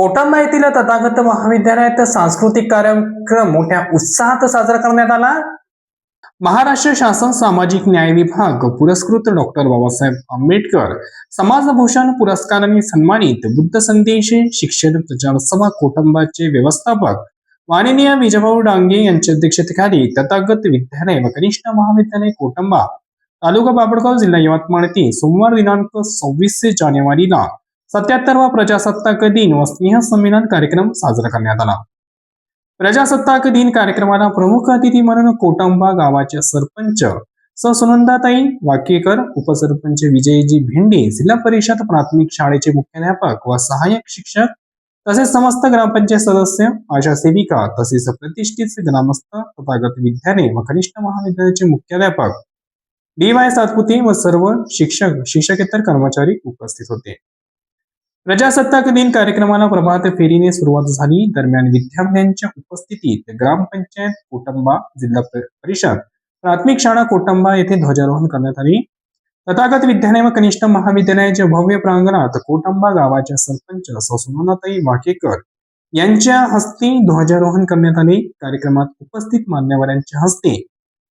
कोटंबा येथील तथागत महाविद्यालयात सांस्कृतिक कार्यक्रम मोठ्या उत्साहात साजरा करण्यात आला. महाराष्ट्र शासन सामाजिक न्याय विभाग पुरस्कृत डॉक्टर बाबासाहेब आंबेडकर समाजभूषण पुरस्काराने सन्मानित बुद्ध संदेश शिक्षण प्रचार सभा कोटंबाचे व्यवस्थापक माननीय विजयभाऊ डांगे यांच्या अध्यक्षतेखाली तथागत विद्यालय व कनिष्ठ महाविद्यालय कोटंबा तालुका बाबडगाव जिल्हा यवतमाळ येथे सोमवार दिनांक सव्वीस जानेवारीला सत्याहत्तरवा प्रजासत्ताक दिन व स्नेह संमेलन कार्यक्रम साजरा करण्यात आला. प्रजासत्ताक दिन कार्यक्रमाला प्रमुख अतिथी म्हणून कोटंबा गावाच्या सरपंच स. सुनंदाताई वाकेकर उपसरपंच विजयजी भेंडे जिल्हा परिषद प्राथमिक शाळेचे मुख्याध्यापक व सहाय्यक शिक्षक तसेच समस्त ग्रामपंचायत सदस्य आशा सेविका तसेच प्रतिष्ठित ग्रामस्थ तथागत विद्यालय व कनिष्ठ महाविद्यालयाचे मुख्याध्यापक डी वाय सातपुते व सर्व शिक्षक शिक्षकेतर कर्मचारी उपस्थित होते. प्रजासत्ताक दिन कार्यक्रमाला प्रभात फेरीने सुरुवात झाली. दरम्यान विद्यार्थ्यांच्या उपस्थितीत ग्रामपंचायत कोटंबा जिल्हा परिषद प्राथमिक शाळा कोटंबा येथे ध्वजारोहण करण्यात आले. तथागत विद्यालय व कनिष्ठ महाविद्यालयाच्या भव्य प्रांगणात कोटंबा गावाच्या सरपंच ससुनाताई वाकेकर यांच्या हस्ते ध्वजारोहण करण्यात आले. कार्यक्रमात उपस्थित मान्यवरांच्या हस्ते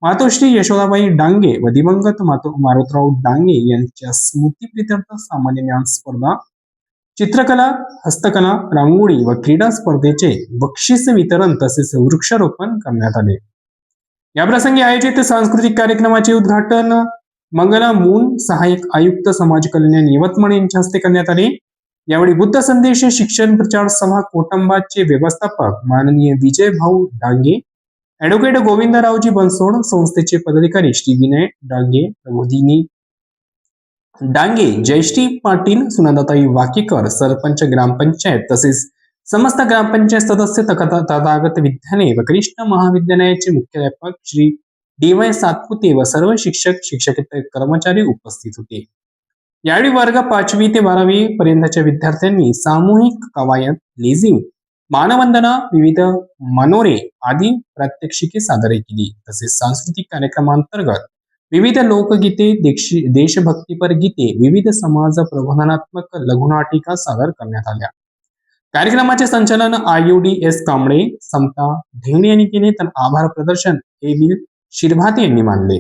मातोश्री यशोदाबाई डांगे व दिवंगत मातो मारुतराव डांगे यांच्या स्मृतीप्रित्यर्थ सामान्य ज्ञान स्पर्धा चित्रकला हस्तकला रांगोळी व क्रीडा स्पर्धेचे बक्षीस वितरण तसेच वृक्षारोपण करण्यात आले. या प्रसंगी आयोजित सांस्कृतिक कार्यक्रमाचे उद्घाटन मंगला मून सहाय्यक आयुक्त समाज कल्याण यवतमाळ यांच्या हस्ते करण्यात आले. यावेळी बुद्ध संदेश शिक्षण प्रचार सभा कोटंबाचे व्यवस्थापक माननीय विजय भाऊ डांगे ऍडव्होकेट गोविंदरावजी बनसोड संस्थेचे पदाधिकारी श्री विनय डांगे प्रबोधिनी डांगे जयश्री पाटील सुनंदाताई वाकीकर सरपंच ग्रामपंचायत तसेच समस्त ग्रामपंचायत सदस्य तथागत विद्यालय व कनिष्ठ महाविद्यालयाचे मुख्याध्यापक श्री डी वाय सातपुते व सर्व शिक्षक शिक्षकेतर कर्मचारी उपस्थित होते. यावेळी वर्ग पाचवी ते बारावी पर्यंतच्या विद्यार्थ्यांनी सामूहिक कवायत लेझिंग मानवंदना विविध मनोरे आदी प्रात्यक्षिके सादर केली. तसेच सांस्कृतिक कार्यक्रमांतर्गत विविध लोकगीते देशभक्तीपर गीते विविध समाज प्रबोधनात्मक लघुनाटिका सादर करण्यात आल्या. कार्यक्रमाचे संचालन आयुडी एस कांबळे समता ढेंगणे यांनी केले. तर आभार प्रदर्शन ए विल शिरभाते यांनी मानले.